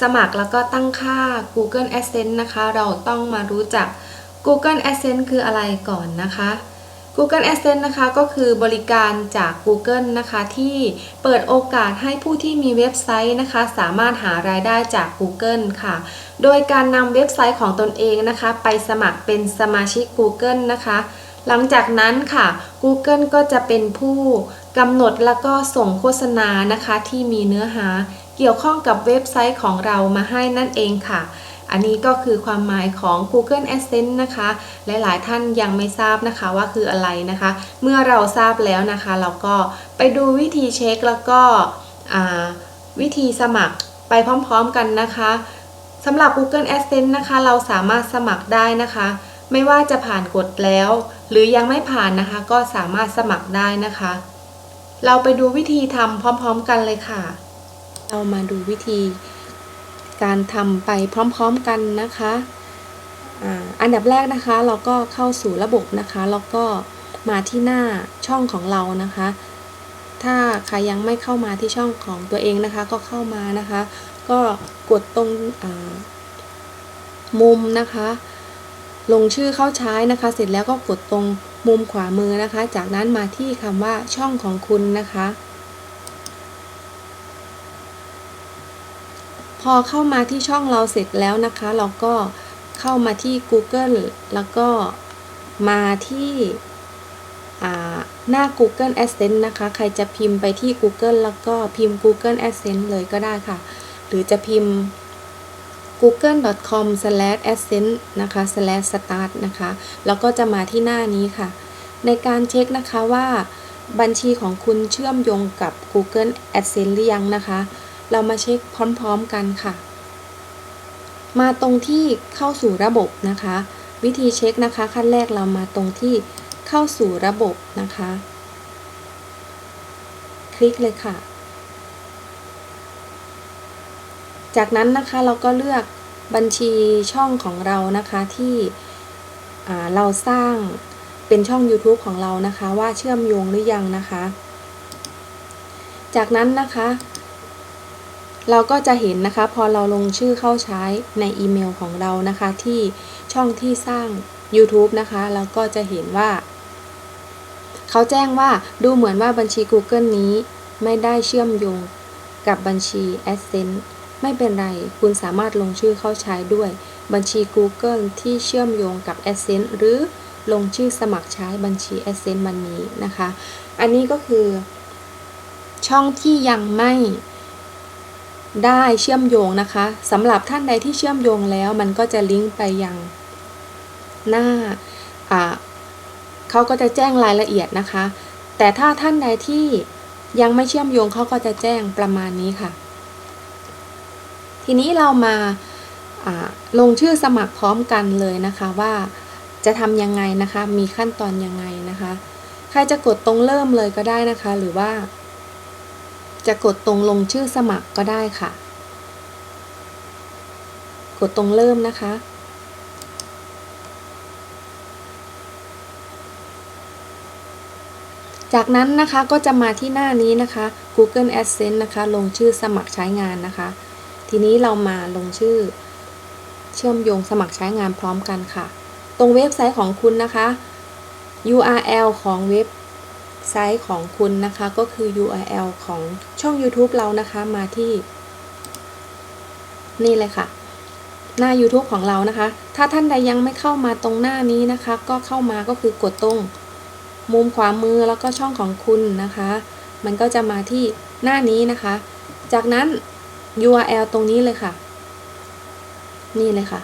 สมัครแล้วก็ตั้งค่า Google Adsense นะคะ เราต้องมารู้จัก Google Adsense คืออะไรก่อนนะคะ Google Adsense นะคะก็คือบริการจาก Google นะคะที่เปิดโอกาสให้ผู้ที่มีเว็บไซต์นะคะ สามารถหารายได้จาก Google ค่ะ โดยการนำเว็บไซต์ของตนเองนะคะ ไปสมัครเป็นสมาชิก Google นะคะหลังจากนั้นค่ะ Google ก็จะเป็นผู้กำหนดแล้วก็ส่งโฆษณานะคะที่มีเนื้อหา เกี่ยวข้องกับเว็บไซต์ของเรามาให้นั่นเองค่ะ อันนี้ก็คือความหมายของ Google Adsense นะคะ หลายๆท่านยังไม่ทราบนะคะว่าคืออะไรนะคะ เมื่อเราทราบแล้วนะคะ เราก็ไปดูวิธีเช็คแล้วก็วิธีสมัครไปพร้อมๆกันนะคะสำหรับ Google Adsense นะคะ เราสามารถสมัครได้นะคะ ไม่ว่าจะผ่านกฎแล้ว หรือยังไม่ผ่านนะคะ ก็สามารถสมัครได้นะคะ เราไปดูวิธีทำพร้อม ๆ กันเลยค่ะ เรามาดูวิธีการทำไปพร้อมๆกันนะคะอันดับแรกนะคะเราก็เข้าสู่ระบบนะคะแล้วก็มาที่หน้าช่องของเรานะคะ ถ้าใครยังไม่เข้ามาที่ช่องของตัวเองนะคะ ก็เข้ามานะคะ ก็กดตรงมุมนะคะ ลงชื่อเข้าใช้นะคะ เสร็จแล้วก็กดตรงมุมขวามือนะคะ จากนั้นมาที่คำว่าช่องของคุณนะคะ พอเข้ามาที่ช่องเราเสร็จแล้วนะคะ เราก็เข้ามาที่ Google แล้วก็มาที่หน้า Google Adsense นะคะ ใครจะพิมพ์ไปที่ Google แล้วก็พิมพ์ Google Adsense เลยก็ได้ค่ะ หรือจะพิมพ์ google.com/adsense นะคะ /start นะคะ แล้วก็จะมาที่หน้านี้ค่ะ ในการเช็คนะคะว่าบัญชีของคุณเชื่อมโยงกับ Google Adsense หรือยังนะคะ เรามาเช็คพร้อมๆกันค่ะ มาตรงที่เข้าสู่ระบบนะคะ วิธีเช็คนะคะ ขั้นแรกเรามาตรงที่เข้าสู่ระบบนะคะ คลิกเลยค่ะ จากนั้นนะคะเราก็เลือกบัญชีช่องของเรานะคะที่เราสร้างเป็นช่อง YouTube ของเรานะคะ ว่าเชื่อมโยงหรือยังนะคะ จากนั้นนะคะ เราก็จะเห็นนะคะ พอเราลงชื่อเข้าใช้ในอีเมลของเรานะคะ ที่ช่องที่สร้าง YouTube นะคะ เราก็จะเห็นว่า เขาแจ้งว่าดูเหมือนว่าบัญชี Google นี้ ไม่ได้เชื่อมโยงกับบัญชี Adsense ไม่เป็นไร คุณสามารถลงชื่อเข้าใช้ด้วย บัญชี Google ที่เชื่อมโยงกับ Adsense หรือลงชื่อสมัครใช้บัญชี Adsense วันนี้นะคะ อันนี้ก็คือ ช่องที่ยังไม่ ได้เชื่อมโยงนะคะสำหรับท่านใดที่เชื่อมโยงแล้ว มันก็จะลิงก์ไปยังหน้าเขาก็จะแจ้งรายละเอียดนะคะ แต่ถ้าท่านใดที่ยังไม่เชื่อมโยงเขาก็จะแจ้งประมาณนี้ค่ะ ทีนี้เรามาลงชื่อสมัครพร้อมกันเลยนะคะว่าจะทำยังไงนะคะ มีขั้นตอนยังไงนะคะ ใครจะกดตรงเริ่มเลยก็ได้นะคะ หรือว่า จะกดตรงลงชื่อสมัครก็ได้ค่ะ กดตรงเริ่มนะคะ จากนั้นนะคะก็จะมาที่หน้านี้นะคะ Google Adsense นะคะ ลงชื่อสมัครใช้งานนะคะ ทีนี้เรามาลงชื่อ เชื่อมโยงสมัครใช้งานพร้อมกันค่ะ ตรงเว็บไซต์ของคุณนะคะ URL ของเว็บ ไซต์ของคุณนะคะ ก็คือ URL ของช่อง YouTube เรานะคะมาที่ นี่เลยค่ะ หน้า YouTube ของเรานะคะ ถ้าท่านใดยังไม่เข้ามาตรงหน้านี้นะคะ ก็เข้ามาก็คือกดตรง มุมขวามือแล้วก็ช่องของคุณนะคะ มันก็จะมาที่หน้านี้นะคะ จากนั้น URL ตรงนี้เลยค่ะ นี่เลยค่ะ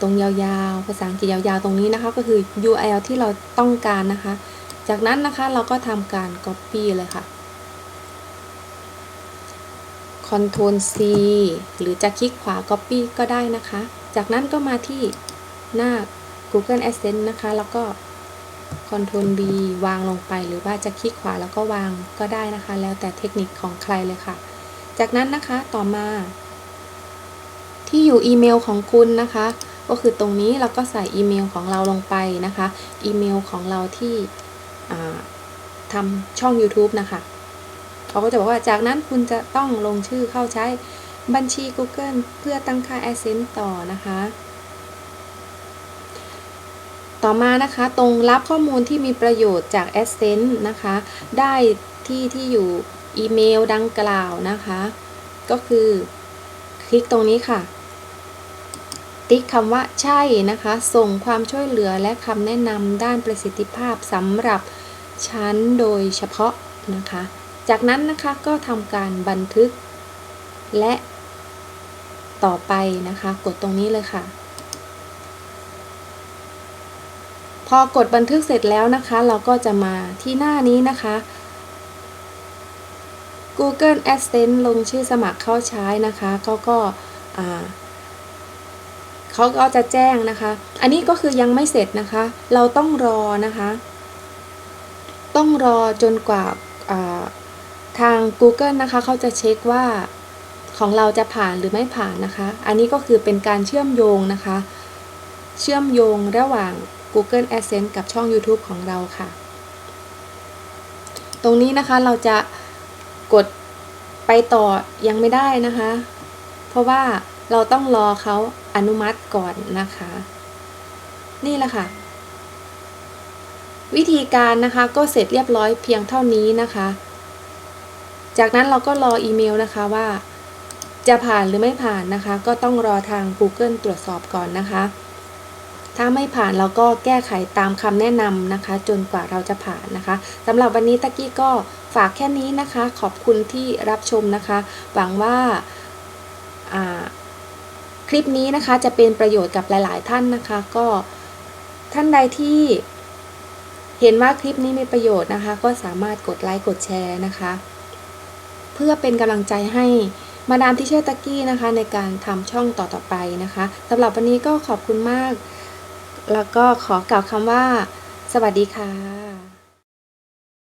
ตรงยาวๆ ภาษาอังกฤษยาวๆ ตรงนี้นะคะ ก็คือ URL ที่เราต้องการนะคะ จากนั้นนะคะเราก็ทำการ Copy เลยค่ะ Ctrl C หรือจะคลิกขวา Copy ก็ได้นะคะ จากนั้นก็มาที่หน้า Google Adsense นะคะ แล้วก็ Ctrl B วางลงไป หรือว่าจะคลิกขวาแล้วก็วางก็ได้นะคะ แล้วแต่เทคนิคของใครเลยค่ะ จากนั้นนะคะต่อมา ที่อยู่อีเมลของคุณนะคะ ก็คือตรงนี้เราก็ใส่อีเมลของเราลงไปนะคะ อีเมลของเราที่ ทำช่อง YouTube นะคะเขาก็จะบอกว่าจากนั้นคุณจะต้องลงชื่อเข้าใช้บัญชี Google เพื่อตั้งค่า AdSense ต่อนะคะ ต่อมานะคะตรงรับข้อมูลที่มีประโยชน์จาก AdSense นะคะ ได้ที่ที่อยู่อีเมลดังกล่าวนะคะ ก็คือคลิกตรงนี้ค่ะ ติ๊กคำว่าใช่นะคะ ส่งความช่วยเหลือและคำแนะนำด้านประสิทธิภาพสำหรับ ชั้นโดยเฉพาะนะคะ จากนั้นนะคะก็ทำการบันทึก และต่อไปนะคะ กดตรงนี้เลยค่ะ พอกดบันทึกเสร็จแล้วนะคะ เราก็จะมาที่หน้านี้นะคะ Google Adsense ลงชื่อสมัครเข้าใช้นะคะเขาก็เขาก็จะแจ้งนะคะ อันนี้ก็คือยังไม่เสร็จนะคะ เราต้องรอนะคะ ต้องรอจนกว่าทาง Google นะคะเขาจะเช็คว่าของเราจะผ่านหรือไม่ผ่านนะคะ อันนี้ก็คือเป็นการเชื่อมโยงนะคะ เชื่อมโยงระหว่าง Google Adsense กับช่อง YouTube ของเราค่ะ ตรงนี้นะคะเราจะกดไปต่อยังไม่ได้นะคะ เพราะว่าเราต้องรอเขาอนุมัติก่อนนะคะ นี่แหละค่ะ วิธีการนะคะก็เสร็จเรียบร้อยเพียงเท่านี้นะคะ จากนั้นเราก็รออีเมลนะคะว่า จะผ่านหรือไม่ผ่านนะคะ ก็ต้องรอทาง Google ตรวจสอบก่อนนะคะ ถ้าไม่ผ่านเราก็แก้ไขตามคำแนะนำนะคะ จนกว่าเราจะผ่านนะคะสำหรับวันนี้ตะกี้ก็ฝากแค่นี้นะคะ ขอบคุณที่รับชมนะคะ หวังว่าอ่าคลิปนี้นะคะจะเป็นประโยชน์กับหลาย ๆ ท่านนะคะ ก็ท่านใดที่ เห็นว่าคลิปนี้มีประโยชน์นะคะ ก็สามารถกดไลค์กดแชร์นะคะ เพื่อเป็นกำลังใจให้มาดามที่เชอร์ตะกี้นะคะ ในการทำช่องต่อๆไปนะคะสำหรับวันนี้ก็ขอบคุณมาก แล้วก็ขอกล่าวคำว่า สวัสดีค่ะ